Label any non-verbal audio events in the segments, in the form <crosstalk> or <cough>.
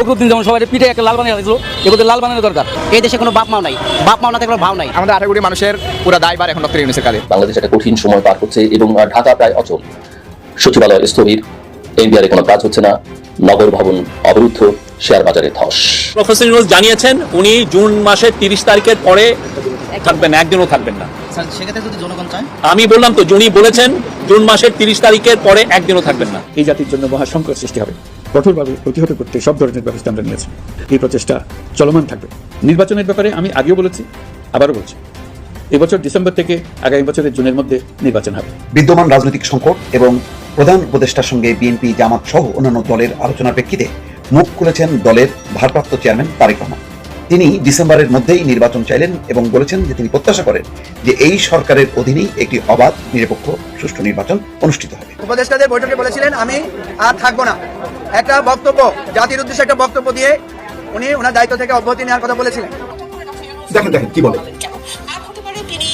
ফখরুদ্দিন যেমন সবাই পিঠে একটা লাল বানিয়ে রাখল এগুলো লাল বানানো দরকার। এই দেশে কোনো বাপ মাও নাই। বাপ মাও না থাকলে ভাও নাই। আমাদের আঠারো কোটি মানুষের পুরো দায়বার এখন ডক্টর ইউনুসের কাঁধে। বাংলাদেশ একটা কঠিন সময় পার করছে এবং ঢাকা প্রায় অচল। সচিবালয় স্থবির এনবিআর কোনো কাজ হচ্ছে না। নগর ভবন অবরুদ্ধ শেয়ার বাজারে ধস। প্রফেসর ইউনুস জানিয়েছেন উনি জুন মাসের তিরিশ তারিখের পরে থাকবেন একদিনও থাকবেন না। স্যার সেক্ষেত্রে যদি জনগণ চায়? আমি বললাম তো উনি বলেছেন জুন মাসের তিরিশ তারিখের পরে একদিনও থাকবেন না। এই জাতির জন্য মহা সংকট সৃষ্টি হবে। কঠোরভাবে প্রতিহত করতে সব ধরনের ব্যবস্থা আমরা নিয়েছি। এই প্রচেষ্টা চলমান থাকবে। নির্বাচনের ব্যাপারে আমি আগেও বলেছি আবারও বলছি। এবছর ডিসেম্বর থেকে আগামী বছরের জুনের মধ্যে নির্বাচন হবে। বিদ্যমান রাজনৈতিক সংকট এবং প্রধান উপদেষ্টার সঙ্গে বিএনপি জামাত সহ অন্যান্য দলের আলোচনার প্রেক্ষিতে মুখ খুলেছেন দলের ভারপ্রাপ্ত চেয়ারম্যান তারেক রহমান। তিনি ডিসেম্বরের মধ্যেই নির্বাচন চাইলেন এবং বলেছেন যে তিনি প্রত্যাশা করেন যে এই সরকারের অধীনেই একটি অবাধ নিরপেক্ষ সুষ্ঠু নির্বাচন অনুষ্ঠিত হবে। উপদেষ্টাদের বৈঠকে বলেছিলেন আমি আর থাকব না। একটা বক্তব্য জাতির উদ্দেশ্যে একটা বক্তব্য দিয়ে উনি ওনার দায়িত্ব থেকে অব্যাহতি নেওয়ার কথা বলেছিলেন। দেখেন দেখেন কি বলে? কেন? এক হতে পারে তিনি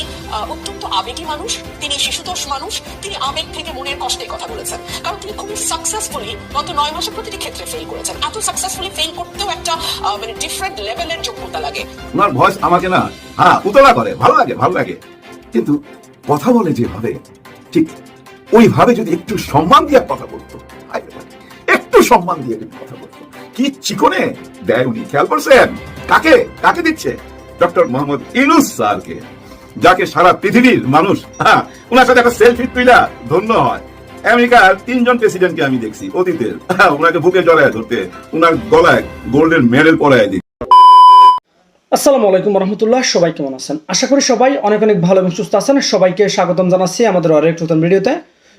অত্যন্ত আবেগী মানুষ তিনি শিশুতোষ মানুষ তিনি আবেগ থেকে মনের কষ্টের কথা বলেছেন। কারণ তিনি খুবই সাকসেসফুলি গত নয় মাসে প্রতিটি ক্ষেত্রে ফেল করেছেন। এত সাকসেসফুলি ফেল করতেও একটা আহ, মানে ডিফারেন্ট লেভেলের যোগ্যতা লাগে। ওনার ভয়েস আমাকে না হ্যাঁ উতলা করে ভালো লাগে ভালো লাগে। কিন্তু কথা বলে যেভাবে ঠিক ওইভাবে যদি একটু সম্মান দিয়ে কথা বলতো একটু সম্মান দিয়ে যদি কথা বলতো কি চিকনে? দেয় উনি। খেয়াল করছেন? কাকে? কাকে দিচ্ছে? ডক্টর মোহাম্মদ ইনুস স্যারকে। যাকে সারা পৃথিবীর মানুষ হ্যাঁ ওনার সাথে একটা সেলফি তুইলা ধন্য হয়। আমেরিকার তিনজন প্রেসিডেন্টকে আমি দেখছি অতীতের। হ্যাঁ, ওনাকে বুকে জড়ায় ধরতে ওনার গলায় গোল্ডেন মেডেল পরায় দিতে আসসালামু আলাইকুম রহমতুল্লাহ সবাই কেমন আছেন? আশা করি সবাই অনেক অনেক ভালো এবং সুস্থ আছেন। সবাইকে স্বাগতম জানাচ্ছি আমাদের আরেক নতুন ভিডিওতে।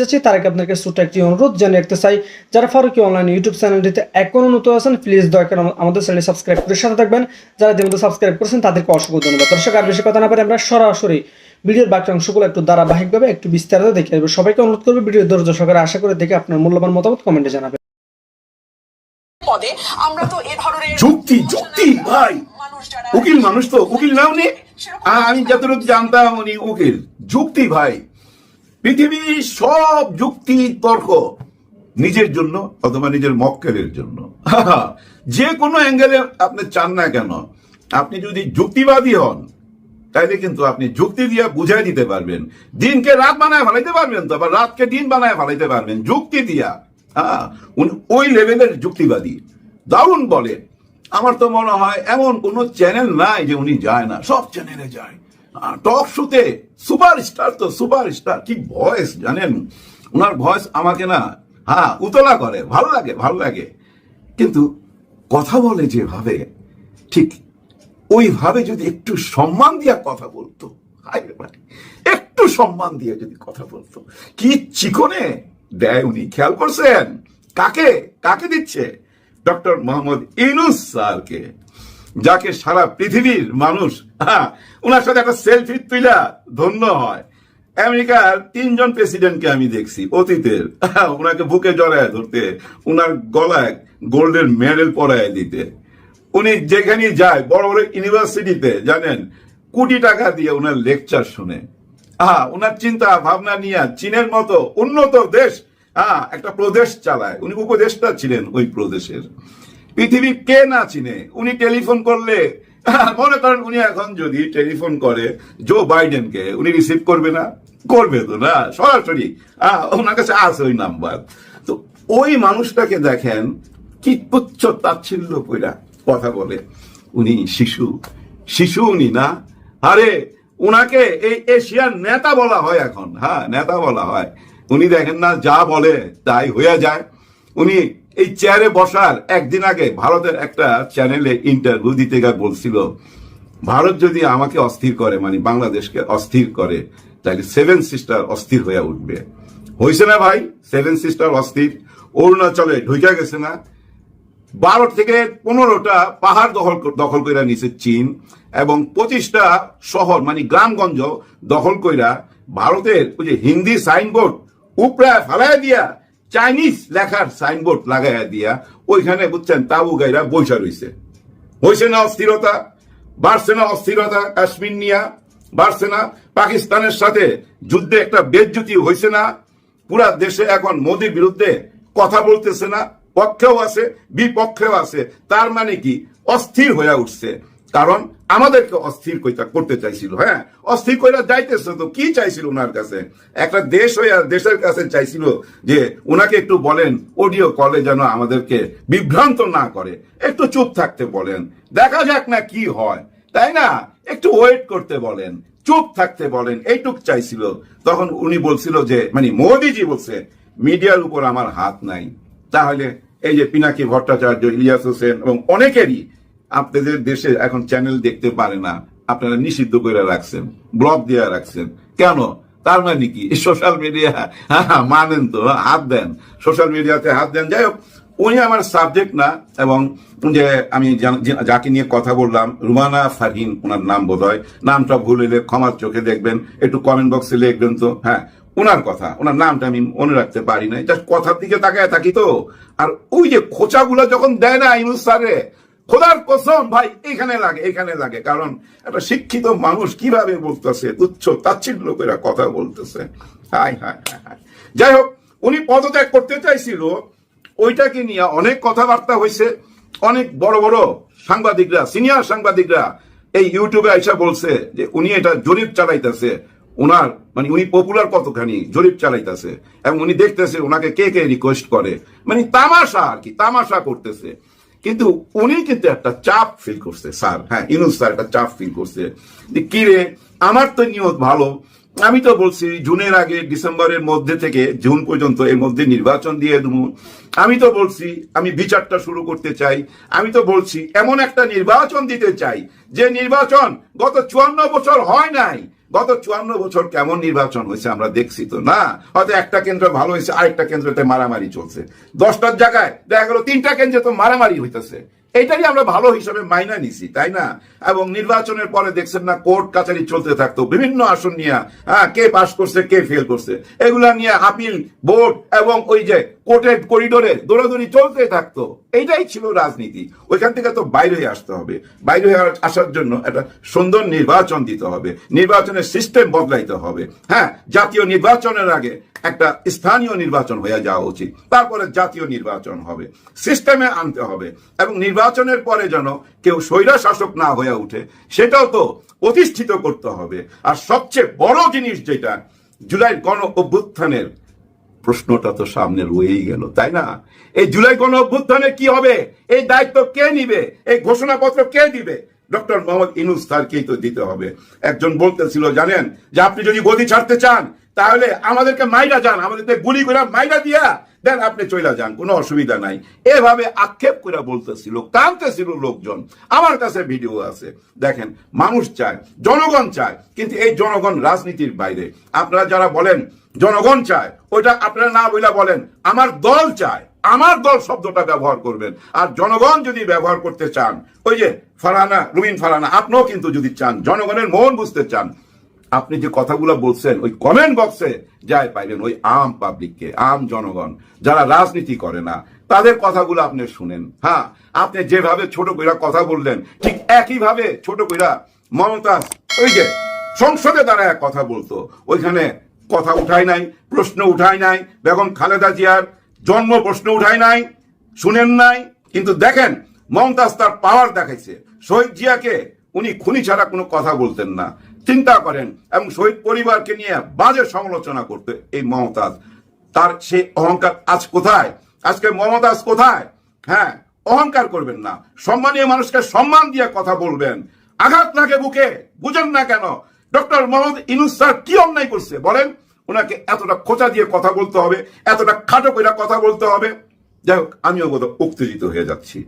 যাচ্ছি তার আগে আপনাকে ছোট্ট একটি অনুরোধ জানিয়ে রাখতে চাই যারা ফারুকি অনলাইন ইউটিউব চ্যানেলটিতে এখনও নতুন আছেন প্লিজ দয়া করে আমাদের চ্যানেল সাবস্ক্রাইব করে সাথে থাকবেন। যারা ইতিমধ্যে সাবস্ক্রাইব করেছেন তাদেরকে অসংখ্য ধন্যবাদ। দর্শক আর বেশি কথা না পারে আমরা সরাসরি ভিডিওর বাকি অংশগুলো একটু ধারাবাহিকভাবে একটু বিস্তারিত দেখে আসবে। সবাইকে অনুরোধ করবে ভিডিও ধৈর্য সহকারে আশা করে দেখে আপনার মূল্যবান মতামত কমেন্টে জানাবেন। পদে আমরা তো এ ধরনের যুক্তি যুক্তি ভাই। উকিল মানুষ তো উকিল না। উনি আমি যতটুকু জানতাম উনি উকিল। যুক্তি ভাই। পৃথিবীর সব যুক্তি তর্ক নিজের জন্য অথবা নিজের মক্কেলের জন্য। <laughs> যে কোনো অ্যাঙ্গেলে আপনি চান না কেন। আপনি যদি যুক্তিবাদী হন, তাইলে কিন্তু আপনি যুক্তি দিয়ে বুঝাই দিতে পারবেন। দিনকে রাত বানায় ফেলাইতে পারবেন তো রাতকে দিন বানায় ফেলাইতে পারবেন। যুক্তি দিয়া হ্যাঁ? ওই লেভেলের যুক্তিবাদী। দারুণ বলে। আমার তো মনে হয় এমন কোন চ্যানেল নাই যে উনি যায় না, সব চ্যানেলে যায়। টক সুপার স্টার তো সুপার স্টার কি ভয়েস জানেন? ওনার ভয়েস আমাকে না হ্যাঁ উতলা করে, ভালো লাগে ভালো লাগে। কিন্তু কথা বলে যেভাবে, ঠিক ওইভাবে যদি একটু সম্মান দিয়া কথা বলতো একটু সম্মান দিয়ে যদি কথা বলতো, কি চিকনে? দেয় উনি, খেয়াল করছেন? কাকে? কাকে দিচ্ছে? ডক্টর মোহাম্মদ ইনুস স্যারকে। যাকে সারা পৃথিবীর মানুষ হ্যাঁ ওনার সাথে একটা সেলফি তুইলা ধন্য হয়। আমেরিকার তিনজন প্রেসিডেন্টকে আমি দেখছি অতীতের হ্যাঁ, ওনাকে বুকে জড়ায় ধরতে ওনার গলায় গোল্ডেন মেডেল পরায় দিতে। উনি যেখানে যায় বড় বড় ইউনিভার্সিটিতে জানেন কোটি টাকা দিয়ে ওনার লেকচার শুনে। হ্যাঁ ওনার চিন্তা ভাবনা নিয়ে চীনের মতো উন্নত দেশ হ্যাঁ একটা প্রদেশ চালায়। উনি উপদেষ্টা ছিলেন ওই প্রদেশের। পৃথিবী কে না চিনে? উনি টেলিফোন করলে, <laughs> মনে করেন উনি এখন যদি টেলিফোন করে জো বাইডেনকে উনি রিসিভ করবে না? করবে তো না, সরাসরি। ওনার কাছে আছে ওই নাম্বার। তো ওই মানুষটাকে দেখেন, কি তুচ্ছ তাচ্ছিল্য কইরা কথা বলে। উনি শিশু। শিশু উনি না। আরে, উনাকে এই এশিয়ার নেতা বলা হয় এখন। হ্যাঁ নেতা বলা হয়। উনি দেখেন না, যা বলে তাই হয়ে যায়। উনি এই চেয়ারে বসার একদিন আগে ভারতের একটা চ্যানেলে ইন্টারভিউ দিতে গিয়ে বলছিল, ভারত যদি আমাকে অস্থির করে মানে বাংলাদেশকে অস্থির করে, তাহলে সেভেন সিস্টার অস্থির হয়ে উঠবে। হয়েছে না ভাই সেভেন সিস্টার অস্থির। অরুণাচলে ঢুকে গেছে না। বারো থেকে পনেরোটা পাহাড় দখল দখল কইরা নিছে চীন এবং পঁচিশটা শহর মানে গ্রামগঞ্জ দখল কইরা ভারতের ওই যে হিন্দি সাইনবোর্ড উপরা ফালাইয়া দিয়া চাইনিজ লেখার সাইনবোর্ড লাগাইয়া দিয়া ওইখানে বুঝছেন তাবু গাইরা বৈশা রইছে। হয়েছে না অস্থিরতা, বাড়ছে না অস্থিরতা কাশ্মীর নিয়া, বাড়ছে না পাকিস্তানের সাথে যুদ্ধে একটা বেজ্জুতি হয়েছে না, পুরা দেশে এখন মোদির বিরুদ্ধে কথা বলতেছে না, পক্ষেও আছে, বিপক্ষেও আছে, তার মানে কি? অস্থির হয়ে উঠছে। কারণ আমাদেরকে অস্থির করতে চাইছিল হ্যাঁ? অস্থির কইরা যাইতেছে তো, কি চাইছিল ওনার কাছে? একটা দেশ হয়ে দেশের কাছে চাইছিল যে ওনাকে একটু বলেন, অডিও কলে যেন আমাদেরকে বিভ্রান্ত না করে। একটু চুপ থাকতে বলেন, দেখা যাক না কি হয়। তাই না? একটু ওয়েট করতে বলেন, চুপ থাকতে বলেন, এইটুক চাইছিল। তখন উনি বলছিল যে মানে মোদিজি বলছে, মিডিয়ার উপর আমার হাত নাই। তাহলে এই যে পিনাকি ভট্টাচার্য, ইলিয়াস হোসেন এবং অনেকেরই আপনাদের দেশে এখন চ্যানেল দেখতে পারে না। আপনারা নিষিদ্ধ করে রাখছেন ব্লক দিয়ে রাখছেন। কেন? তার মানে কি? সোশ্যাল মিডিয়া মানেন তো হাত দেন। সোশ্যাল মিডিয়াতে হাত দেন। যাই হোক, উনি আমার সাবজেক্ট না, এবং যে আমি যাকে নিয়ে কথা বললাম, রুমানা ফারহিন ওনার নাম বোধ হয় নামটা ভুল হইলে ক্ষমার চোখে দেখবেন, একটু কমেন্ট বক্সে লিখবেন তো হ্যাঁ। ওনার কথা ওনার নামটা আমি মনে রাখতে পারি না জাস্ট কথার দিকে তাকায় থাকি তো। আর ওই যে খোঁচাগুলো যখন দেয় না ইনুস স্যারে খোদার কসম ভাই, এখানে লাগে এখানে লাগে। কারণ একটা শিক্ষিত মানুষ কীভাবে বলতেছে, তুচ্ছ, তাচ্ছিল্য করে কথা বলতেছে। Hi hi hi hi. যাই হোক, উনি পদত্যাগ করতে চাইছিল, ওইটাকে নিয়ে অনেক কথাবার্তা হয়েছে অনেক বড় বড় সাংবাদিকরা, সিনিয়র সাংবাদিকরা এই ইউটিউবে আইসা বলছে যে উনি এটা জরিপ চালাইতেছে। ওনার মানে উনি পপুলার কতখানি জরিপ চালাইতেছে। এবং উনি দেখতেছে ওনাকে কে কে রিকোয়েস্ট করে। মানে তামাশা আর কি, তামাশা করতেছে। কিন্তু উনি কিন্তু একটা চাপ ফিল করছে, স্যার। হ্যাঁ ইনুস স্যার একটা চাপ ফিল করছে। যে কি রে, আমার তো নিয়ত ভালো। আমি তো বলছি, জুনের আগে ডিসেম্বরের মধ্যে থেকে, জুন পর্যন্ত এর মধ্যে নির্বাচন দিয়ে দেবো। আমি তো বলছি, আমি বিচারটা শুরু করতে চাই। আমি তো বলছি, এমন একটা নির্বাচন দিতে চাই। যে নির্বাচন গত চুয়ান্ন বছর হয় নাই। গত চুয়ান্ন বছর কেমন নির্বাচন হয়েছে আমরা দেখছি তো। না, হয়তো একটা কেন্দ্র ভালো হয়েছে, আরেকটা কেন্দ্রতে মারামারি চলছে। দশটার জায়গায় দেখা গেল তিনটা কেন্দ্রে তো মারামারি হইতেছে। এটাই আমরা ভালো হিসাবে মাইনা নিছি, তাই না? এবং নির্বাচনের পরে দেখছেন না কোর্ট কাছারি চলতে থাকতো, বিভিন্ন আসন নিয়ে হ্যাঁ কে পাস করছে, কে ফেল করছে। এগুলা নিয়ে আপিল বোর্ড এবং ওই যে কোর্টের করিডোরে দৌড়াদৌড়ি চলতে থাকতো। এইটাই ছিল রাজনীতি। ওইখান থেকে তো বাইরে হয়ে আসতে হবে। বাইরে হয়ে আসার জন্য একটা সুন্দর নির্বাচন দিতে হবে। নির্বাচনের সিস্টেম বদলাইতে হবে। হ্যাঁ জাতীয় নির্বাচনের আগে একটা স্থানীয় নির্বাচন হয়ে যাওয়া উচিত। তারপরে জাতীয় নির্বাচন হবে। সিস্টেমে আনতে হবে। এবং নির্বাচনের পরে যেন কেউ স্বৈরা শাসক না হয়ে উঠে সেটাও তো প্রতিষ্ঠিত করতে হবে। আর সবচেয়ে বড় জিনিস যেটা জুলাই গণ অভ্যুত্থানের প্রশ্নটা তো সামনে রয়েই গেল, তাই না? এই জুলাই গণ অভ্যুত্থানে কি হবে? এই দায়িত্ব কে নিবে? এই ঘোষণাপত্র কে দিবে? ডক্টর মোহাম্মদ ইনুস স্যারকেই তো দিতে হবে। একজন বলতেছিল, জানেন, যে আপনি যদি গদি ছাড়তে চান, তাহলে আমাদেরকে মাইরা যান, আমাদেরকে গুলি করে মাইরা দিয়া, দেন আপনি চইলা যান, কোনো অসুবিধা নাই। এভাবে আক্ষেপ করে বলতেছিল কাঁদতেছিল লোকজন। আমার কাছে ভিডিও আছে। দেখেন, মানুষ চায়, জনগণ চায়, কিন্তু এই জনগণ রাজনীতির বাইরে। আপনারা যারা বলেন জনগণ চায়, ওইটা আপনারা না বইলা বলেন, আমার দল চায়, আমার দল শব্দটা ব্যবহার করবেন। আর জনগণ যদি ব্যবহার করতে চান, ওই যে ফারানা রুমিন ফারানা আপনিও কিন্তু যদি চান, জনগণের মন বুঝতে চান, আপনি যে কথাগুলো বলছেন, ওই কমেন্ট বক্সে যাই পাইবেন ওই আম পাবলিককে আম জনগণ, যারা রাজনীতি করে না, তাদের কথাগুলো আপনি শুনেন। হ্যাঁ আপনি যেভাবে ছোট কইরা কথা বললেন, ঠিক একইভাবে ছোট কইরা মমতাজ, ওই যে সংসদে দাঁড়ায় কথা বলতো, ওইখানে কথা উঠায় নাই, প্রশ্ন উঠায় নাই, বেগম খালেদা জিয়ার জন্ম প্রশ্ন উঠায় নাই, শুনেন নাই, কিন্তু দেখেন, মমতাজ তার পাওয়ার দেখাইছে। শহীদ জিয়াকে উনি খুনি ছাড়া কোনো কথা বলতেন না। চিন্তা করেন, এবং শহীদ পরিবারকে নিয়ে বাজে সমালোচনা করতে এই মমতাজ। তার সেই অহংকার আজ কোথায়? আজকে মমতাজ কোথায়? হ্যাঁ অহংকার করবেন না। সম্মানীয় মানুষকে সম্মান দিয়ে কথা বলবেন। আঘাত লাগে বুকে, বুঝেন না কেন ডক্টর মোহাম্মদ ইনুস স্যার কি অন্যায় করছে? বলেন ওনাকে এতটা খোঁচা দিয়ে কথা বলতে হবে, এতটা খাটো করে কথা বলতে হবে। যাই হোক, আমিও বোধ উত্তেজিত হয়ে যাচ্ছি।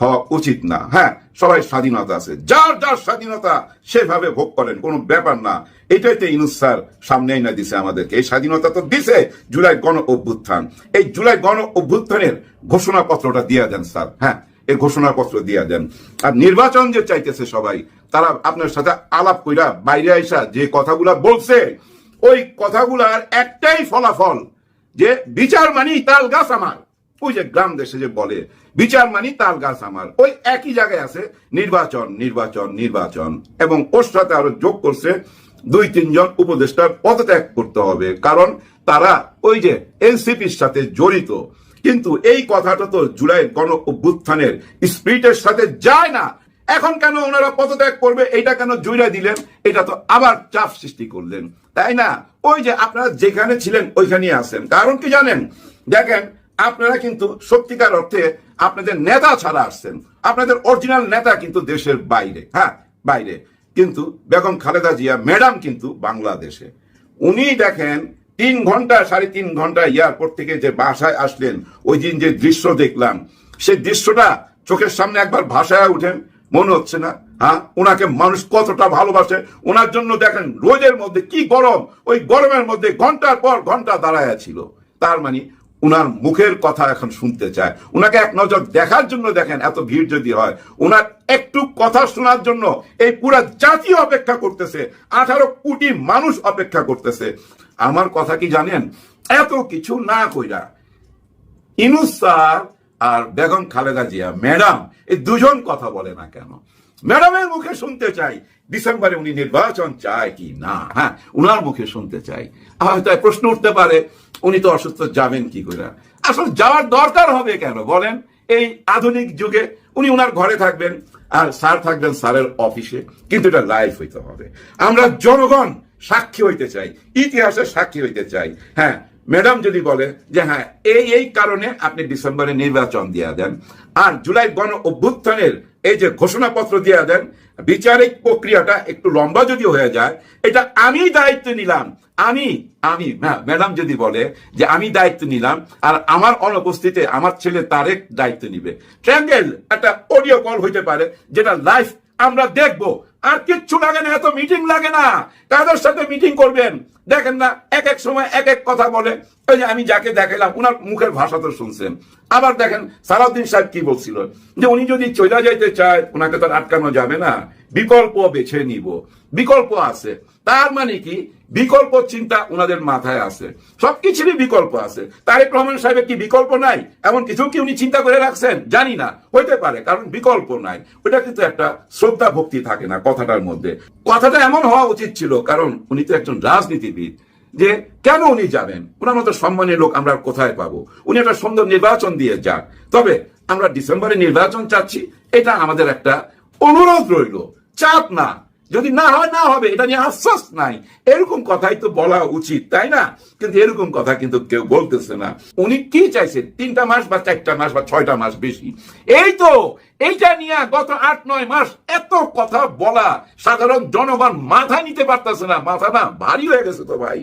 হওয়া উচিত না। হ্যাঁ সবাই স্বাধীনতা আছে। যার যার স্বাধীনতা সেভাবে ভোগ করেন, কোনো ব্যাপার না। এটাই তো ইনুস স্যার সামনেই না দিছে আমাদেরকে। এই স্বাধীনতা তো দিছে জুলাই গণ অভ্যুত্থান। এই জুলাই গণ অভ্যুত্থানের ঘোষণাপত্রটা দিয়ে দেন স্যার। হ্যাঁ এই ঘোষণাপত্র দিয়া দেন। আর নির্বাচন যে চাইতেছে সবাই, তারা আপনার সাথে আলাপ কইরা বাইরে আইসা যে কথাগুলা বলছে, ওই কথাগুলার একটাই ফলাফল যে, বিচার মানি তাল গাছ আমার। ওই যে গ্রাম দেশে যে বলে, বিচার মানি তাল গাছ আমার। ওই একই জায়গায় আছে, নির্বাচন নির্বাচন নির্বাচন। এবং ওর সাথে আরও যোগ করছে দুই তিনজন উপদেষ্টার পদত্যাগ করতে হবে। কারণ তারা ওই যে এনসিপির সাথে জড়িত। কিন্তু এই কথাটা তো জুলাই গণ অভ্যুত্থানের স্পিরিটের সাথে যায় না। এখন কেন ওনারা পদত্যাগ করবে এটা কেন জুইরা দিলেন? এটা তো আবার চাপ সৃষ্টি করলেন, তাই না? ওই যে আপনারা যেখানে ছিলেন, ওইখানেই আছেন। কারণ কি জানেন? দেখেন, আপনারা কিন্তু সত্যিকার অর্থে আপনাদের নেতা ছাড়া আসছেন। আপনাদের অরিজিনাল নেতা কিন্তু দেশের বাইরে হ্যাঁ বাইরে। কিন্তু বেগম খালেদা জিয়া ম্যাডাম কিন্তু বাংলাদেশে। উনি দেখেন তিন ঘণ্টা, সাড়ে তিন ঘণ্টা এয়ারপোর্ট থেকে যে বাসায় আসলেন, ওই দিন যে দৃশ্য দেখলাম, সেই দৃশ্যটা চোখের সামনে একবার ভাষায় উঠেন মনে হচ্ছে না হ্যাঁ? ওনাকে মানুষ কতটা ভালোবাসে, ওনার জন্য দেখেন রোদের মধ্যে কি গরম, ওই গরমের মধ্যে ঘণ্টার পর ঘণ্টা দাঁড়ায় ছিল। তার মানে উনার মুখের কথা এখন শুনতে চায়। উনাকে এক নজর দেখার জন্য দেখেন এত ভিড় যদি হয়। উনার একটু কথা শোনার জন্য এই পুরা জাতি অপেক্ষা করতেছে, আঠারো কোটি মানুষ অপেক্ষা করতেছে। আমার কথা কি জানেন? এত কিছু না কইরা ইনুস আর বেগম খালেদা জিয়া, ম্যাডাম, এই দুজন কথা বলে না কেন? ম্যাডামের মুখে শুনতে চাই, ডিসেম্বরে উনি নির্বাচন চায় কি না? হ্যাঁ উনার মুখে শুনতে চাই। হয়তো প্রশ্ন উঠতে পারে, উনি তো অসুস্থ, যাবেন কি করে আসলে যাওয়ার দরকার হবে কেন বলেন? এই আধুনিক যুগে উনি উনার ঘরে থাকবেন, আর স্যার থাকবেন স্যারের অফিসে, কিন্তু এটা লাইফ হইতে হবে। আমরা জনগণ সাক্ষী হইতে চাই ইতিহাসের সাক্ষী হইতে চাই। হ্যাঁ ম্যাডাম যদি বলে যে হ্যাঁ এই এই কারণে আপনি ডিসেম্বরে নির্বাচন দিয়ে দেন আর জুলাই গণ অভ্যুত্থানের এই যে ঘোষণাপত্র দিয়ে দেন বিচারিক প্রক্রিয়াটা একটু লম্বা যদি হয়ে যায় এটা আমি দায়িত্ব নিলাম। আমি আমি হ্যাঁ, ম্যাডাম যদি বলে যে আমি দায়িত্ব নিলাম আর আমার অনুপস্থিতিতে আমার ছেলে তারেক দায়িত্ব নিবে। ট্র্যাঙ্গেল একটা অডিও কল হইতে পারে যেটা লাইভ আমরা দেখব। আর কিচ্ছু লাগে না, এত মিটিং লাগে না। কাদের সাথে মিটিং করবেন? দেখেন না, এক এক সময় এক এক কথা বলে। ওই যে আমি যাকে দেখালাম, উনার মুখের ভাষা তো শুনছেন। আবার দেখেন, সালাউদ্দিন সাহেব কি বলছিল? যে উনি যদি চলে যাইতে চায় ওনাকে তো আটকানো যাবে না। বিকল্প বেছে নিব। বিকল্প আছে। তার মানে কি? বিকল্প চিন্তা ওনাদের মাথায় আছে। সবকিছুরই বিকল্প আছে। তারেক রহমান সাহেবের কি বিকল্প নাই? এমন কিছু কি উনি চিন্তা করে রাখছেন? জানি না। হইতে পারে, কারণ বিকল্প নাই। ওটা কিন্তু একটা শ্রদ্ধা ভক্তি থাকে না কথাটার মধ্যে। কথাটা এমন হওয়া উচিত ছিল, কারণ উনি তো একজন রাজনীতিবিদ, যে কেন উনি যাবেন? ওনার মতো সম্মানের লোক আমরা কোথায় পাবো? উনি একটা সুন্দর নির্বাচন দিয়ে যান তবে আমরা ডিসেম্বরে নির্বাচন চাচ্ছি, এটা আমাদের একটা অনুরোধ রইল। চাপ না। যদি না হয়, না হবে, এটা নিয়ে আশ্বাস নাই। এরকম কথাই তো বলা উচিত, তাই না? কিন্তু এরকম কথা কিন্তু কেউ বলতেছে না। উনি কি চাইছে তিনটা মাস বা চারটা মাস বা ছয়টা মাস বেশি? এই তো, এইটা নিয়ে গত আট, নয় মাস এত কথা বলা সাধারণ জনগণ মাথা নিতে পারতেছে না। মাথা না ভারী হয়ে গেছে তো ভাই।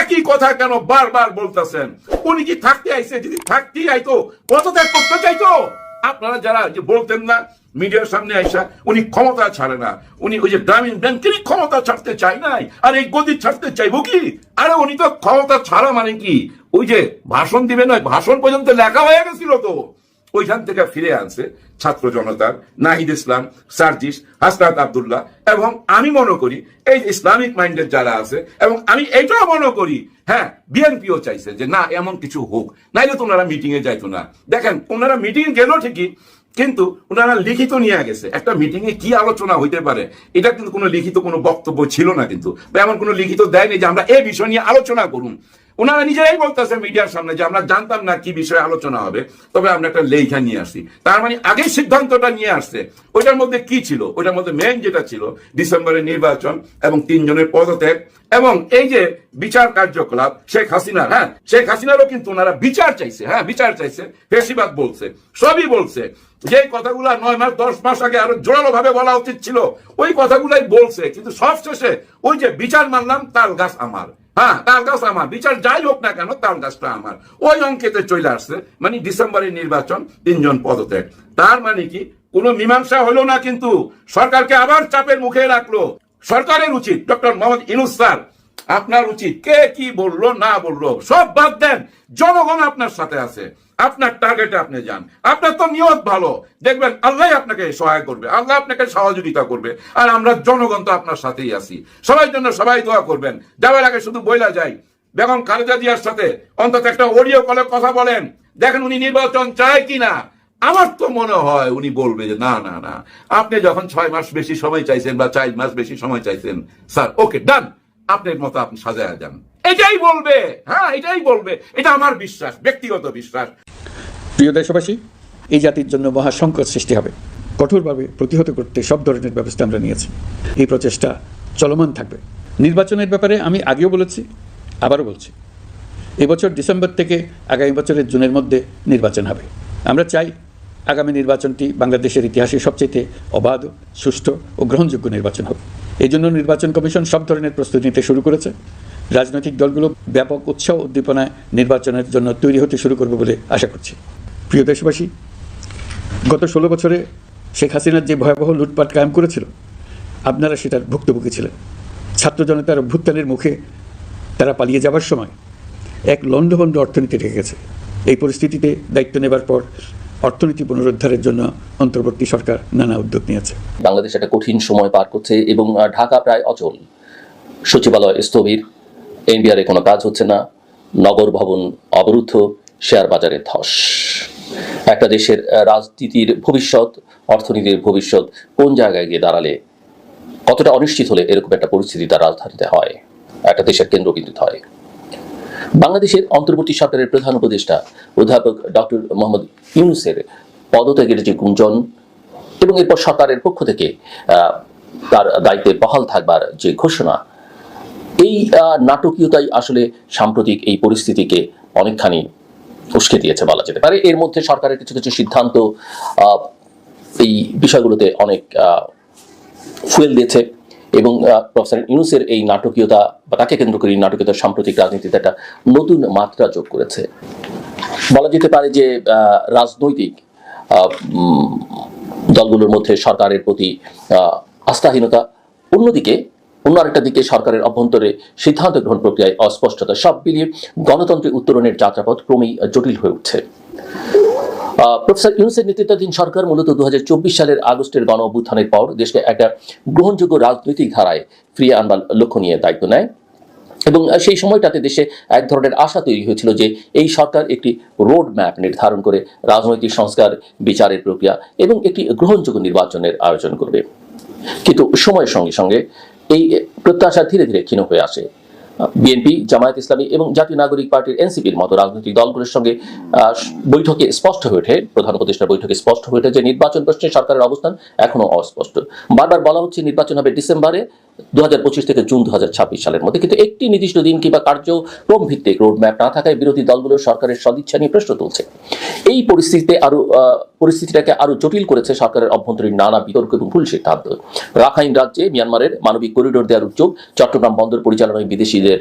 একই কথা কেন বারবার বলতেছেন? উনি কি থাকতে আইছে? যদি থাকতেই আইতো, পদত্যাগ করতে চাইতো? আপনারা যারা বলতেন না মিডিয়ার সামনে আইসা উনি ক্ষমতা ছাড়ে না। উনি ওই যে গ্রামীণ ব্যাংকেরই ক্ষমতা ছাড়তে চাই নাই। আর এই গদি ছাড়তে চাইব কি? আরে উনি তো ক্ষমতা ছাড়া মানে কি? ওই যে ভাষণ দিবে নয়, ভাষণ পর্যন্ত লেখা হয়ে গেছিল তো। ওইখান থেকে ফিরে আনছে ছাত্র জনতার নাহিদ ইসলাম, সার্জিস, হাসনাত আবদুল্লাহ এবং আমি মনে করি এই ইসলামিক মাইন্ডের যারা আছে এবং আমি এটাও মনে করি হ্যাঁ বিএনপিও চাইছে যে না, এমন কিছু হোক। নাইলে তো ওনারা মিটিং এ যাইতো না। দেখেন, ওনারা মিটিং গেল ঠিকই কিন্তু ওনারা লিখিত নিয়ে গেছে। একটা মিটিং এ কি আলোচনা হইতে পারে, এটা কিন্তু কোনো লিখিত কোনো বক্তব্য ছিল না কিন্তু। এমন কোনো লিখিত দেয়নি যে আমরা এই বিষয় নিয়ে আলোচনা করুন ওনারা নিজেরাই বলতেছে মিডিয়ার সামনে যে আমরা জানতাম না কি বিষয়ে আলোচনা হবে, তবে আমরা একটা লেখা নিয়ে আসি। তার মানে আগেই সিদ্ধান্তটা নিয়ে আসছে। ওইটার মধ্যে কি ছিল? ওইটার মধ্যে মেন যেটা ছিল, ডিসেম্বরের নির্বাচন এবং তিনজনের পদত্যাগ এবং এই যে বিচার কার্যকলাপ, শেখ হাসিনার হ্যাঁ শেখ হাসিনারও কিন্তু ওনারা বিচার চাইছে হ্যাঁ বিচার চাইছে, ফেসিবাদ বলছে, সবই বলছে। যে কথাগুলা নয় মাস, দশ মাস আগে আরও জোরালো ভাবে বলা উচিত ছিল, ওই কথাগুলাই বলছে। কিন্তু সব শেষে ওই যে বিচার মানলাম, তাল গাছ আমার। হ্যাঁ তাল গাছ আমার। বিচার যাই হোক না কেন, তাল গাছটা আমার। ওই অঙ্কেতে চলে আসছে মানে ডিসেম্বরের নির্বাচন, তিনজন পদত্যাগ। তার মানে কি, কোনো মীমাংসা হলো না কিন্তু, সরকারকে আবার চাপের মুখে রাখল। সরকারের উচিত, ডক্টর মোহাম্মদ ইনুস স্যার আপনার উচিত কে কি বলল, না বলল, সব বাদ দেন। জনগণ আপনার সাথে আছে। আপনার টার্গেটে আপনি যান। আপনার তো নিয়ত ভালো। দেখবেন, আল্লাহ আপনাকে সহায় করবে। আল্লাহ আপনাকে সহযোগিতা করবে। আর আমরা জনগণ তো আপনার সাথেই আছি। সবাই জন্য সবাই দোয়া করবেন। যাওয়ার আগে শুধু বইলা যাই। বেগম খালেদা জিয়ার সাথে অন্তত একটা অডিও কলে কথা বলেন। দেখেন উনি নির্বাচন চায় কিনা। আমার তো মনে হয় উনি বলবে যে, না না না। আপনি যখন ছয় মাস বেশি সময় চাইছেন বা চার মাস বেশি সময় চাইছেন, স্যার, ওকে, ডান। আপনার মতো আপনি সাজায় যান। এটাই বলবে হ্যাঁ এটাই বলবে। এটা আমার বিশ্বাস, ব্যক্তিগত বিশ্বাস। প্রিয় দেশবাসী, এই জাতির জন্য মহা সংকট সৃষ্টি হবে। কঠোরভাবে প্রতিহত করতে সব ধরনের ব্যবস্থা আমরা নিয়েছি। এই প্রচেষ্টা চলমান থাকবে। নির্বাচনের ব্যাপারে আমি আগেও বলেছি, আবারও বলছি। এবছর ডিসেম্বর থেকে আগামী বছরের জুনের মধ্যে নির্বাচন হবে। আমরা চাই আগামী নির্বাচনটি বাংলাদেশের ইতিহাসে সবচেয়ে অবাধ, সুষ্ঠু ও গ্রহণযোগ্য নির্বাচন হবে এই জন্য নির্বাচন কমিশন সব ধরনের প্রস্তুতি নিতে শুরু করেছে। রাজনৈতিক দলগুলো ব্যাপক উৎসাহ উদ্দীপনায় নির্বাচনের জন্য তৈরি হতে শুরু করবে বলে আশা করছি। প্রিয় দেশবাসী, গত ষোলো বছরে শেখ হাসিনার যে ভয়াবহ লুটপাট কায়েম করেছিল, আপনারা সেটার ভুক্তভোগী ছিলেন। ছাত্র জনতার অভ্যুত্থানের মুখে তারা পালিয়ে যাবার সময় এক লণ্ডভণ্ড অর্থনীতি রেখে গেছে। এই পরিস্থিতিতে দায়িত্ব নেবার পর অর্থনীতি পুনরুদ্ধারের জন্য অন্তর্বর্তী সরকার নানা উদ্যোগ নিয়েছে। বাংলাদেশ একটা কঠিন সময় পার করছে এবং ঢাকা প্রায় অচল। সচিবালয় স্থবির এনবিআর কোনো কাজ হচ্ছে না, নগর ভবন অবরুদ্ধ, শেয়ার বাজারে ধস। একটা দেশের রাজনীতির ভবিষ্যৎ, অর্থনীতির ভবিষ্যৎ কোন জায়গায় গিয়ে দাঁড়ালে কতটা অনিশ্চিত হলে এরকম একটা পরিস্থিতি তার রাজধানীতে হয়? একটা দেশের কেন্দ্রবিন্দুতে হয়। বাংলাদেশের অন্তর্বর্তী সরকারের প্রধান উপদেষ্টা অধ্যাপক ডক্টর মোহাম্মদ ইউনুসের পদত্যাগের যে গুঞ্জন এবং এরপর সরকারের পক্ষ থেকে তার দায়িত্বে বহাল থাকবার যে ঘোষণা, এই নাটকীয়তাই আসলে সাম্প্রতিক এই পরিস্থিতিকে অনেকখানি উস্কে দিয়েছে বলা যেতে পারে। এর মধ্যে সরকারের কিছু কিছু সিদ্ধান্ত এই বিষয়গুলোতে অনেক ফুয়েল দিয়েছে। এবং প্রফেসর ইউনুসের এই নাটকীয়তা বা তাকে কেন্দ্র করে এই নাটকীয়তা সাম্প্রতিক রাজনীতিতে একটা নতুন মাত্রা যোগ করেছে। বলা যেতে পারে যে রাজনৈতিক দলগুলোর মধ্যে সরকারের প্রতি আস্থাহীনতা। অন্যদিকে, অন্য আরেকটা দিকে সরকারের অভ্যন্তরে সিদ্ধান্ত গ্রহণ প্রক্রিয়ায় অস্পষ্টতা, সব মিলিয়ে গণতন্ত্রের উত্তরণের যাত্রাপথ ক্রমেই জটিল হয়ে উঠছে। প্রফেসর ইউনুসের নেতৃত্বাধীন সরকার মূলত দু সালের আগস্টের গণ অভ্যুত্থানের পর দেশকে একটা গ্রহণযোগ্য রাজনৈতিক ধারায় ফিরিয়ে আনবার লক্ষ্য নিয়ে দায়িত্ব নেয়। এবং সেই সময়টাতে দেশে এক ধরনের আশা তৈরি হয়েছিল যে এই সরকার একটি রোড ম্যাপ নির্ধারণ করে রাজনৈতিক সংস্কার, বিচারের প্রক্রিয়া এবং একটি গ্রহণযোগ্য নির্বাচনের আয়োজন করবে। কিন্তু সময়ের সঙ্গে সঙ্গে এই প্রত্যাশা ধীরে ধীরে ক্ষীণ হয়ে আসে। বিএনপি, জামায়াত ইসলামী এবং জাতীয় নাগরিক পার্টির এনসিপির মতো রাজনৈতিক দলগুলোর সঙ্গে বৈঠকে স্পষ্ট হয়ে ওঠে, প্রধান উপদেষ্টার বৈঠকে স্পষ্ট হয়ে ওঠে যে নির্বাচন প্রশ্নে সরকারের অবস্থান এখনও অস্পষ্ট। বারবার বলা হচ্ছে নির্বাচন হবে ডিসেম্বরে দু হাজার পঁচিশ থেকে জুন দু হাজার ছাব্বিশ সালের মধ্যে। কিন্তু একটি নির্দিষ্ট দিন কিংবা কার্যক্রম ভিত্তিক রোডম্যাপ না থাকায় বিরোধী দলগুলো সরকারের সদিচ্ছা নিয়ে প্রশ্ন তুলছে। এই পরিস্থিতিতে আরও পরিস্থিতিটাকে আরও জটিল করেছে সরকারের অভ্যন্তরীণ নানা বিতর্ক এবং ভুল সিদ্ধান্ত। রাখাইন রাজ্যে মিয়ানমারের মানবিক করিডোর দেওয়ার উদ্যোগ, চট্টগ্রাম বন্দর পরিচালনায় বিদেশিদের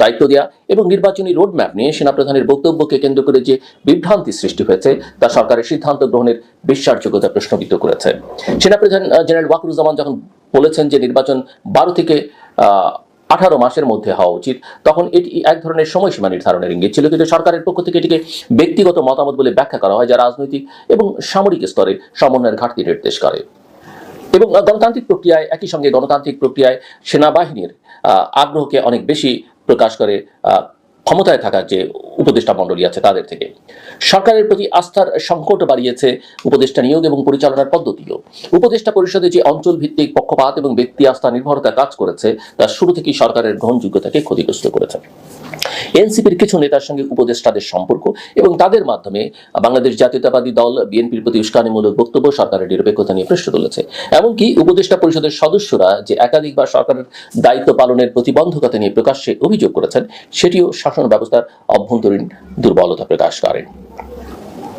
দায়িত্ব দেওয়া এবং নির্বাচনী রোডম্যাপ নিয়ে সেনাপ্রধানের বক্তব্যকে কেন্দ্র করে যে বিভ্রান্তি সৃষ্টি হয়েছে, তা সরকারের সিদ্ধান্ত গ্রহণের বিশ্বাসযোগ্যতা প্রশ্নবিদ্ধ করেছে। সেনাপ্রধান জেনারেল ওয়াকুরুজ্জামান যখন বলেছেন যে নির্বাচন বারো থেকে আঠারো মাসের মধ্যে হওয়া উচিত। তখন এটি এক ধরনের সময়সীমা নির্ধারণের ইঙ্গিত ছিল। কিন্তু সরকারের পক্ষ থেকে এটিকে ব্যক্তিগত মতামত বলে ব্যাখ্যা করা হয়, যা রাজনৈতিক এবং সামরিক স্তরে সমন্বয়ের ঘাটতি নির্দেশ করে। এবং গণতান্ত্রিক প্রক্রিয়ায়, একই সঙ্গে গণতান্ত্রিক প্রক্রিয়ায় সেনাবাহিনীর আগ্রহকে অনেক বেশি প্রকাশ করে ক্ষমতায় থাকা যে উপদেষ্টা মণ্ডলী আছে তাদের থেকে। সরকারের প্রতি আস্থার সংকট বাড়িয়েছে উপদেষ্টা নিয়োগ এবং পরিচালনার পদ্ধতিও। উপদেষ্টা পরিষদে যে অঞ্চল ভিত্তিক পক্ষপাত এবং ব্যক্তি আস্থা নির্ভরতা কাজ করেছে, তা শুরু থেকেই সরকারের গ্রহণযোগ্যতাকে ক্ষতিগ্রস্ত করেছে। এনসিপির কিছু নেতার সঙ্গে উপদেষ্টাদের সম্পর্ক এবং তাদের মাধ্যমে বাংলাদেশ জাতীয়তাবাদী দল, বিএনপির প্রতি উস্কানিমূলক বক্তব্য সরকারের নিরপেক্ষতা নিয়ে প্রশ্ন তুলেছে। এমনকি উপদেষ্টা পরিষদের সদস্যরা যে একাধিকবার সরকারের দায়িত্ব পালনের প্রতিবন্ধকতা নিয়ে প্রকাশ্যে অভিযোগ করেছেন, সেটিও শাসন ব্যবস্থার অভ্যন্তরীণ দুর্বলতা প্রকাশ করে।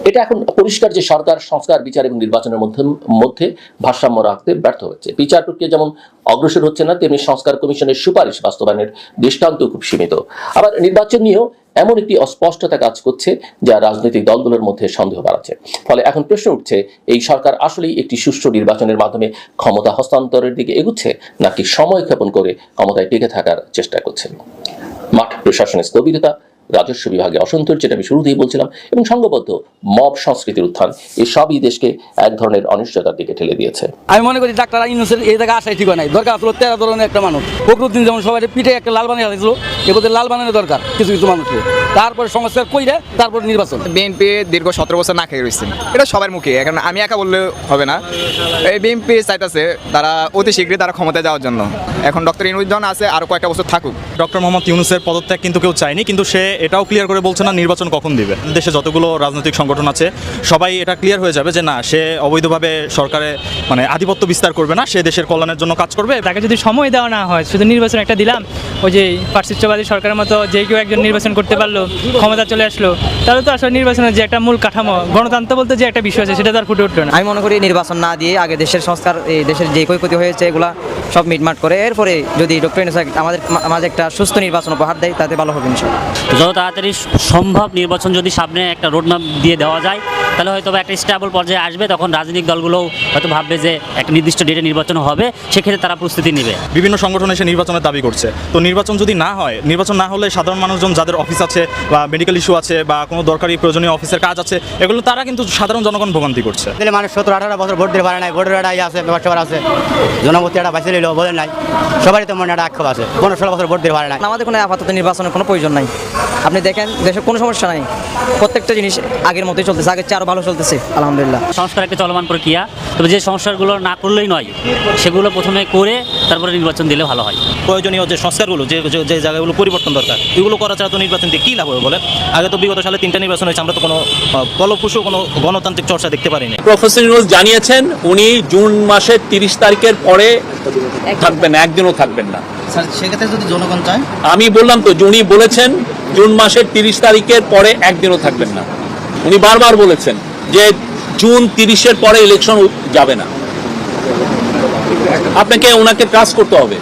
এটা এখন পরিষ্কার যে সরকার, সংস্কার, বিচার এবং নির্বাচনের মধ্যে মধ্যে ভারসাম্য রাখতে ব্যর্থ হচ্ছে। বিচার প্রক্রিয়া যেমন অগ্রসর হচ্ছে না, তেমনি সংস্কার কমিশনের সুপারিশ বাস্তবায়নের দৃষ্টান্ত খুব সীমিত। আবার নির্বাচন নিয়েও এমন একটি অস্পষ্টতা কাজ করছে, যা রাজনৈতিক দলগুলোর মধ্যে সন্দেহ বাড়াচ্ছে। ফলে এখন প্রশ্ন উঠছে, এই সরকার আসলেই একটি সুষ্ঠু নির্বাচনের মাধ্যমে ক্ষমতা হস্তান্তরের দিকে এগুচ্ছে, নাকি সময় ক্ষেপণ করে ক্ষমতায় টিকে থাকার চেষ্টা করছে? মাঠ প্রশাসনের স্থবিরতা রাজস্ব বিভাগে অসন্তোষ যেটা আমি শুরুতেই বলছিলাম এবং সংঘবদ্ধ মব সংস্কৃতির উত্থান এসবই দেশকে এক ধরনের অনিশ্চয়তার দিকে ঠেলে দিয়েছে। আমি মনে করি ডাক্তার ইউনুসের এই জায়গায় আসাই ঠিক নাই। দরকার আসলে তেরো ধরনের একটা মানুষ। ফখরুদ্দিন যেমন সবাই পিঠে একটা লাল বানিয়ে দিয়েছিল এগুলোতে লাল বানানো দরকার কিছু কিছু মানুষকে তারপরে সংস্কার কইরে তারপরে নির্বাচন। বিএনপি দীর্ঘ সতেরো বছর না খেয়ে রয়েছে। এটা সবার মুখে এখন আমি একা বললে হবে না। এই বিএনপি চাইতেছে তারা অতি শীঘ্রই তারা ক্ষমতায় যাওয়ার জন্য। এখন ডক্টর ইনুজ যখন আছে আরও কয়েকটা বছর থাকুক। ডক্টর মোহাম্মদ ইউনুসের পদত্যাগ কিন্তু কেউ চায়নি কিন্তু সে এটাও ক্লিয়ার করে বলছে না নির্বাচন কখন দিবে। দেশে যতগুলো রাজনৈতিক সংগঠন আছে সবাই এটা ক্লিয়ার হয়ে যাবে যে না সে অবৈধভাবে সরকারে মানে আধিপত্য বিস্তার করবে না সে দেশের কল্যাণের জন্য কাজ করবে। তাকে যদি সময় দেওয়া না হয় শুধু নির্বাচন একটা দিলাম ওই যে পার্শ্বিত্যবাদী সরকারের মতো যে কেউ একজন নির্বাচন করতে পারল ক্ষমতা চলে আসলো তাহলে তো আসলে নির্বাচনের যে একটা মূল কাঠামো গণতন্ত্র বলতে যে একটা বিষয় আছে সেটা তো আর ফুটে উঠল না। আমি মনে করি নির্বাচন না দিয়ে আগে দেশের সংস্কার এই দেশের যে ক্ষয়ক্ষতি হয়েছে এগুলা সব মিটমাট করে এরপরে যদি ডক্টর আমাদের মাঝে একটা সুস্থ নির্বাচন উপহার দেয় তাতে ভালো হবে ইনশাল্লাহ। যত তাড়াতাড়ি সম্ভব নির্বাচন যদি সামনে একটা রোডম্যাপ দিয়ে দেওয়া যায় তাহলে হয়তো বা একটা স্টেবল পর্যায়ে আসবে তখন রাজনৈতিক দলগুলোও হয়তো ভাববে যে একটা নির্দিষ্ট ডেটে নির্বাচন হবে সেক্ষেত্রে তারা প্রস্তুতি নেবে। বিভিন্ন সংগঠন এসে নির্বাচনের দাবি করছে। তো নির্বাচন যদি না হয় নির্বাচন না হলে সাধারণ মানুষজন যাদের অফিস আছে বা মেডিকেল ইস্যু আছে বা কোনো দরকারি প্রয়োজনীয় অফিসের কাজ আছে এগুলো তারা কিন্তু সাধারণ জনগণ ভোগান্তি করছে। মানুষ সত্তর আঠারো বছর ভোট দিতে পারে নাই ভোটের একটা ইয়ে আছে ব্যবসা সবার আছে। জনমতি একটা বাঁচিয়ে নিল বলেন নাই। সবারই তো মনে একটা আক্ষেপ আছে। পনেরো ষোলো বছর ভোট দিতে পারে না আমাদের কোনো আপাতত নির্বাচনের কোনো প্রয়োজন নাই। আপনি দেখেন দেশে কোনো সমস্যা নাই। প্রত্যেকটা জিনিস আগের মতোই চলতেছে আগের চেয়ে আরও ভালো চলতেছে আলহামদুলিল্লাহ। সংস্কার একটা চলমান প্রক্রিয়া তবে যে সংস্কারগুলো না করলেই নয় সেগুলো প্রথমে করে তারপরে নির্বাচন দিলে ভালো হয়। প্রয়োজনীয় যে সংস্কারগুলো যে যে- জায়গাগুলো পরিবর্তন দরকার এগুলো করা ছাড়া তো নির্বাচন দিয়ে কী লাভ হবে বলে আগে তো বিগত সালে তিনটা নির্বাচন হয়েছে আমরা তো কোনো ফলপ্রসূ কোনো গণতান্ত্রিক চর্চা দেখতে পারিনি। প্রফেসর ইউনুস জানিয়েছেন উনি জুন মাসের তিরিশ তারিখের পরে থাকবেন একদিনও থাকবেন না। সেক্ষেত্রে যদি জনগণ চায়? আমি বললাম তো উনি বলেছেন জুন মাসের তিরিশ তারিখের পরে একদিনও থাকবেন না। উনি বারবার বলেছেন যে জুন তিরিশের পরে ইলেকশন যাবে না। আপনাকে ওনাকে কাজ করতে হবে।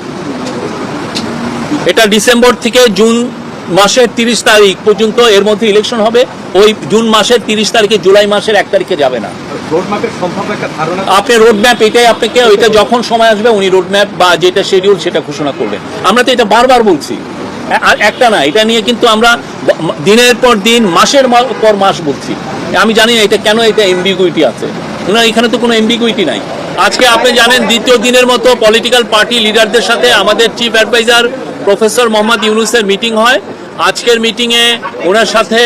এটা ডিসেম্বর থেকে জুন মাসের তিরিশ তারিখ পর্যন্ত এর মধ্যে ইলেকশন হবে। ওই জুন মাসের তিরিশ তারিখে জুলাই মাসের এক তারিখে যাবে না। আপনি রোড ম্যাপ এটাই আপনাকে ওইটা যখন সময় আসবে উনি রোড ম্যাপ বা যেটা শিডিউল সেটা ঘোষণা করবেন। আমরা তো এটা বারবার বলছি। আর একটা না, এটা নিয়ে কিন্তু আমরা দিনের পর দিন, মাসের পর মাস বলছি। আমি জানি না এটা কেন এটা এমবিগুইটি আছে। ওনার এখানে তো কোনো এমবিগুইটি নাই। আজকে আপনি জানেন, দ্বিতীয় দিনের মতো পলিটিক্যাল পার্টি লিডারদের সাথে আমাদের চিফ অ্যাডভাইজার প্রফেসর মোহাম্মদ ইউনুসের মিটিং হয়। আজকের মিটিংয়ে ওনার সাথে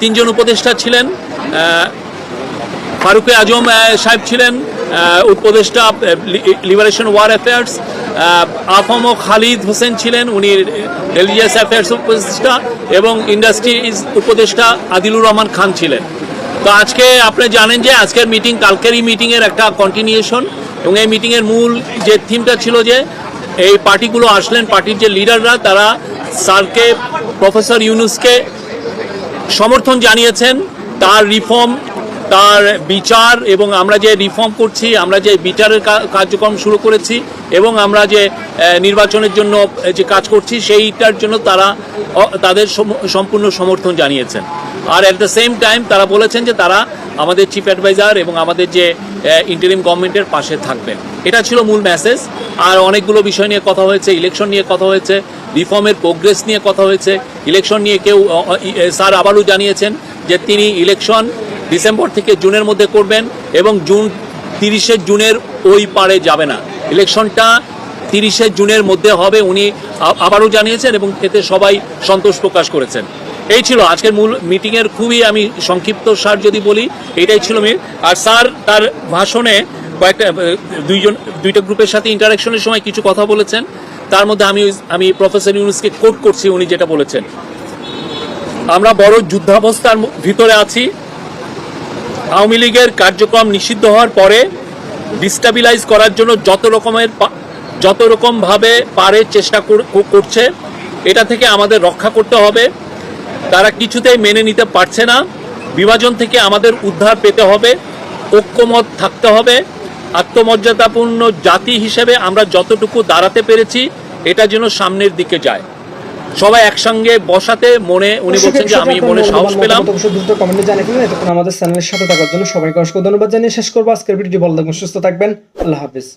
তিনজন উপদেষ্টা ছিলেন। ফারুকে আজম সাহেব ছিলেন। উপদেষ্টা liberation war affairs AFM Khalid Hossain ছিলেন, উনি রিলিজিয়াস অ্যাফেয়ার্স উপদেষ্টা এবং ইন্ডাস্ট্রিজ উপদেষ্টা আদিলুর রহমান খান ছিলেন। তো আজকে আপনি জানেন যে আজকের মিটিং কালকেরই মিটিংয়ের একটা কন্টিনিউশন এবং এই মিটিংয়ের মূল যে থিমটা ছিল যে এই পার্টিগুলো আসলেন, পার্টির যে লিডাররা, তারা স্যারকে, প্রফেসর ইউনুসকে সমর্থন জানিয়েছেন, তার রিফর্ম তার বিচার এবং আমরা যে রিফর্ম করছি, আমরা যে বিচারের কার্যক্রম শুরু করেছি এবং আমরা যে নির্বাচনের জন্য যে কাজ করছি, সেইটার জন্য তারা তাদের সম্পূর্ণ সমর্থন জানিয়েছেন। আর অ্যাট দ্য সেম টাইম তারা বলেছেন যে তারা আমাদের চিফ অ্যাডভাইজার এবং আমাদের যে ইন্টারিম গভর্নমেন্টের পাশে থাকবেন। এটা ছিল মূল মেসেজ আর অনেকগুলো বিষয় নিয়ে কথা হয়েছে ইলেকশন নিয়ে কথা হয়েছে রিফর্মের প্রোগ্রেস নিয়ে কথা হয়েছে। ইলেকশন নিয়ে কেউ স্যার আবারও জানিয়েছেন যে তিনি ইলেকশন ডিসেম্বর থেকে জুনের মধ্যে করবেন এবং জুন তিরিশে জুনের ওই পারে যাবে না। ইলেকশনটা তিরিশে জুনের মধ্যে হবে, উনি আবারও জানিয়েছেন এবং এতে সবাই সন্তোষ প্রকাশ করেছেন। এই ছিল আজকের মূল মিটিংয়ের খুবই আমি সংক্ষিপ্ত সার যদি বলি, এটাই ছিল আর স্যার তার ভাষণে কয়েকটা দুইজন, দুইটা গ্রুপের সাথে ইন্টারাকশনের সময় কিছু কথা বলেছেন। তার মধ্যে আমি আমি প্রফেসর ইউনুসকে কোট করছি, উনি যেটা বলেছেন। আমরা বড় যুদ্ধাবস্থার ভিতরে আছি। আওয়ামী লীগের কার্যক্রম নিষিদ্ধ হওয়ার পরে ডিস্টাবিলাইজ করার জন্য যত রকমের যত রকমভাবে পারে চেষ্টা কর- কর- করছে, এটা থেকে আমাদের রক্ষা করতে হবে। তারা কিছুতেই মেনে নিতে পারছে না। বিভাজন থেকে আমাদের উদ্ধার পেতে হবে, ঐক্যমত থাকতে হবে। আত্মমর্যাদাপূর্ণ জাতি হিসেবে আমরা যতটুকু দাঁড়াতে পেরেছি, এটা যেন সামনের দিকে যায়। সবাই একসঙ্গে বসাতে মনে উনি বলছেন যে আমি মনে সাহস পেলাম। দ্রুত কমেন্টে জানিয়ে ফেলুন। এতক্ষণ আমাদের চ্যানেলের সাথে থাকার জন্য সবাইকে অসংখ্য ধন্যবাদ জানিয়ে শেষ করব। আজকের ভিডিওটি ভালো থাকবেন সুস্থ থাকবেন। আল্লাহ হাফিজ।